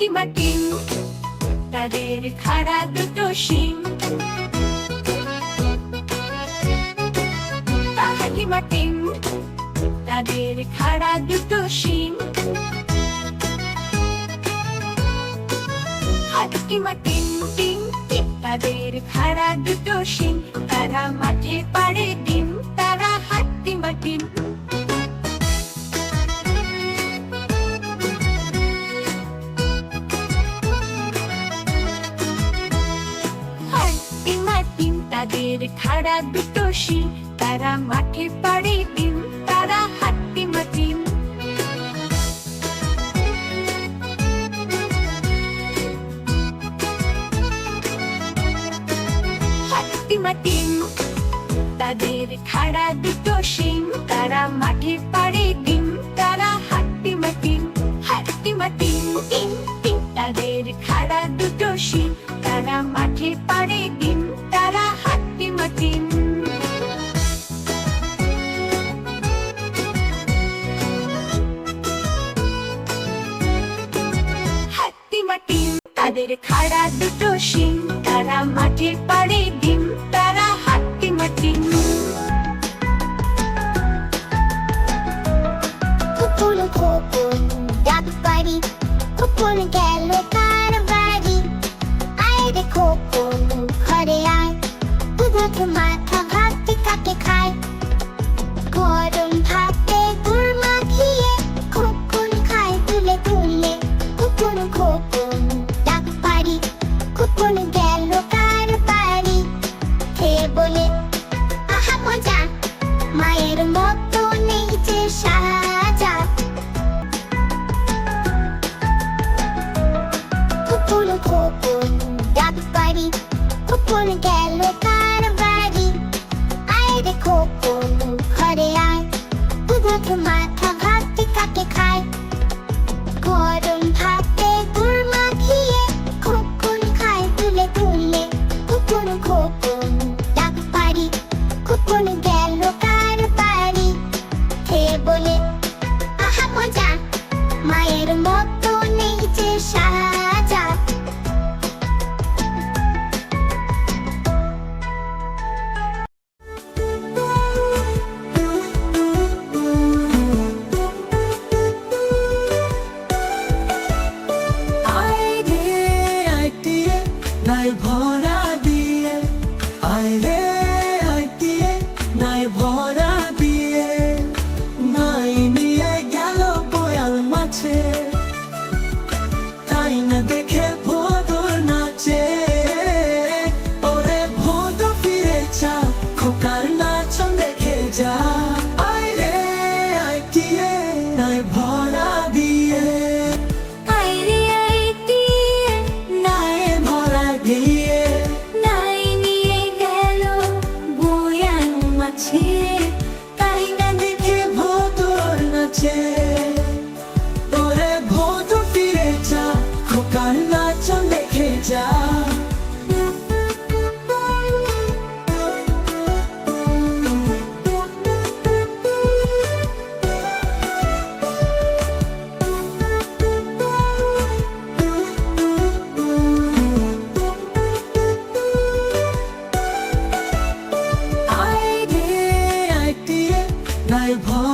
টিমাটিম তাদের খাড়া দুটো শিং। টিমাটিম তাদের খাড়া দুটো শিং। টিমাটিম টিম তাদের খাড়া দুটো শিং। তারা মাঠে পাড়ে ডিম, তারা হাত টিমাটিম তারা শিং তারা মাঠে পাড়ে দিন, তারা হাট্টি মাতিন। হাট্টি মাতিন, তাদের খাড়া দুটো শিং তারা মাঠে পাড়ে দিন, তারা হাট্টি মাতিন। হাট্টি মাতিন তাদের খাড়া দুটো শিং তারা মাঠে পাড়ে দিন। তাদের খাড়া দুটো শিং তারা মাটির পা ভয়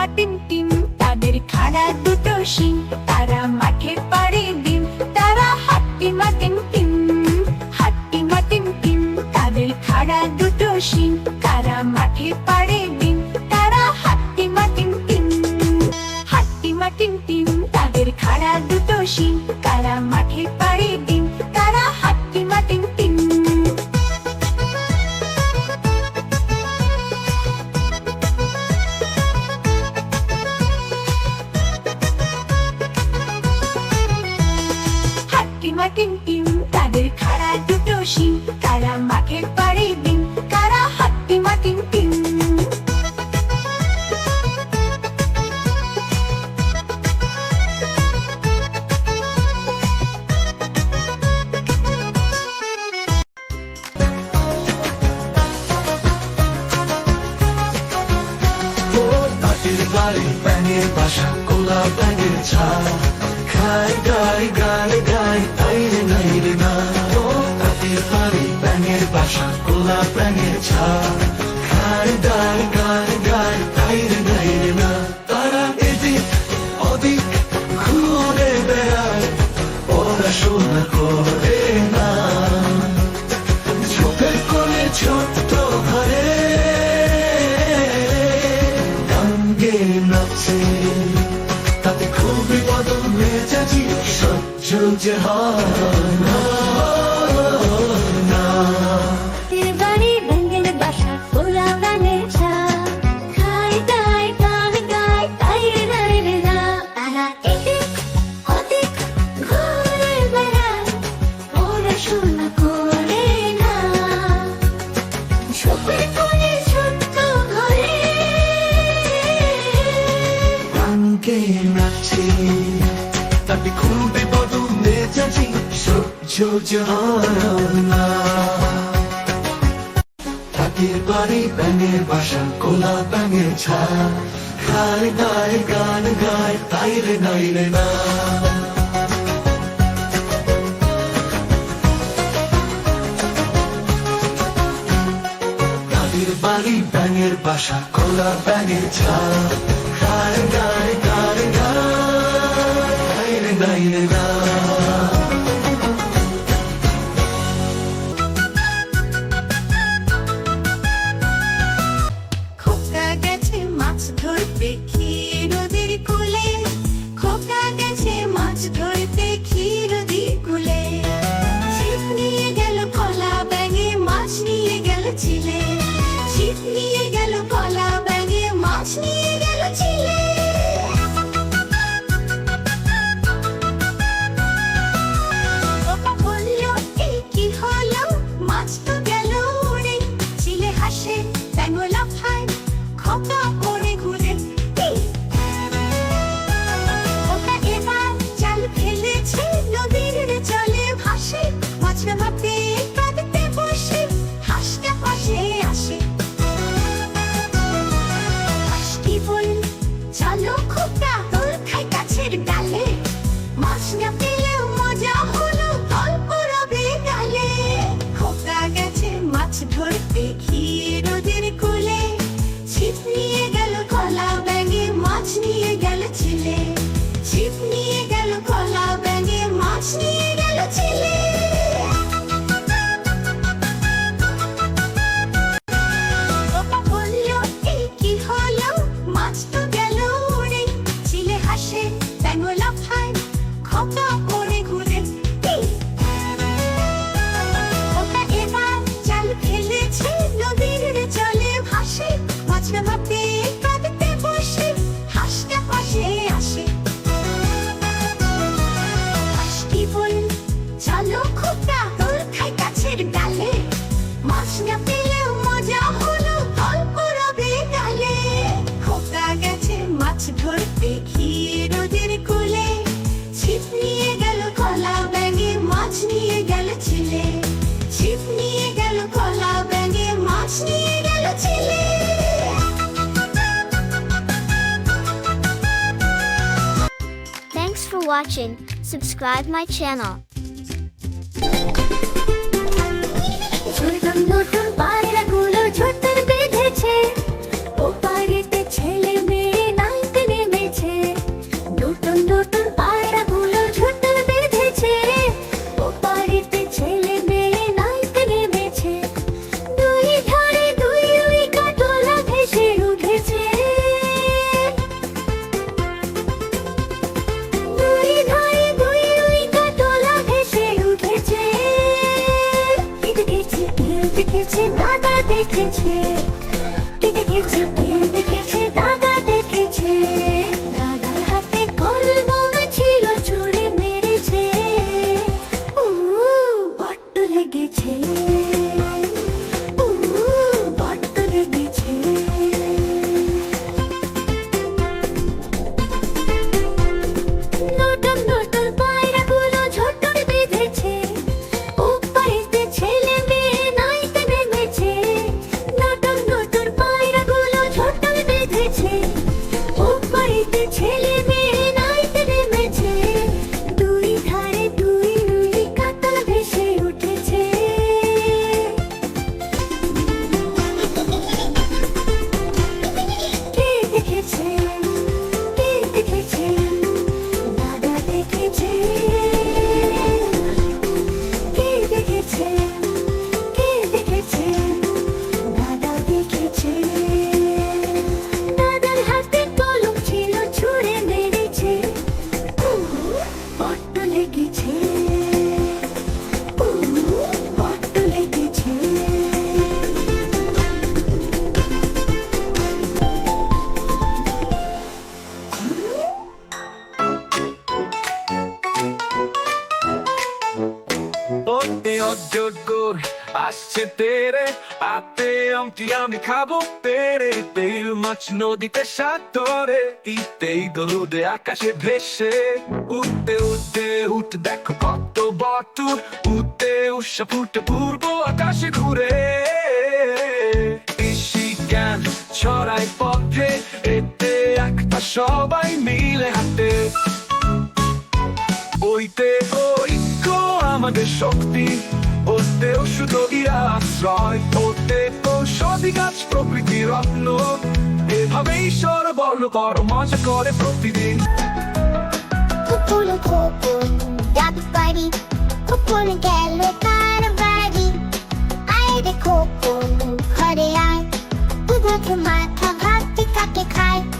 টিমা টিম টিম তাদের খাড়া দুটো শিং তারা মাঠে পাড়ে দিন তারা হাট্টিমা টিম টিম হাট্টিমা টিম টিম তাদের খাড়া দুটো শিং caramba, qué padre. সহজ হয় না That'd be cool. চাচি সূর্য বাড়ি ব্যাঙে বাসা, কোলা ব্যাঙে ছা খায় গায় গান গায় তাইরে নাইরে না। বাড়ি ব্যাঙের বাসা ব্যাঙের ছা খায় গায় গায় না। stop. দেখি নদীর কুলে ছিপ নিয়ে গেল কলা ব্যাঙে মাছ নিয়ে গেল ছেলে ছিপ নিয়ে গেল কলা ব্যাঙে মাছ নিয়ে গেল ছেলে Thanks for watching. Subscribe my channel. নতুন পায়রা গুলো ঝোটর বেঁধেছে খাব পেরে তেল মাছ নদীতে সাতরে ইতেই দলুদে আকাশে ভেসে। উঠতে উঠতে, উঠ, দেখো কত বটু উঠতে উষা ফুটে পূর্ব আকাশে ঘুরে। ইসি জ্ঞান ছড়ায় পথে, এতে একটা সবাই মিলে হাতে ওইতে ঐক্য আমাদের শক্তি ওতে ইয়া আশ্রয়, ওতে গাছালি গাছ প্রকৃতির রত্ন এভাবেই সরবর্ণ কর মজা করে প্রতিদিন Kuponu gel ve karabari Ayrı kokulu Kore ay Bu da tüm arka Hakikati kalp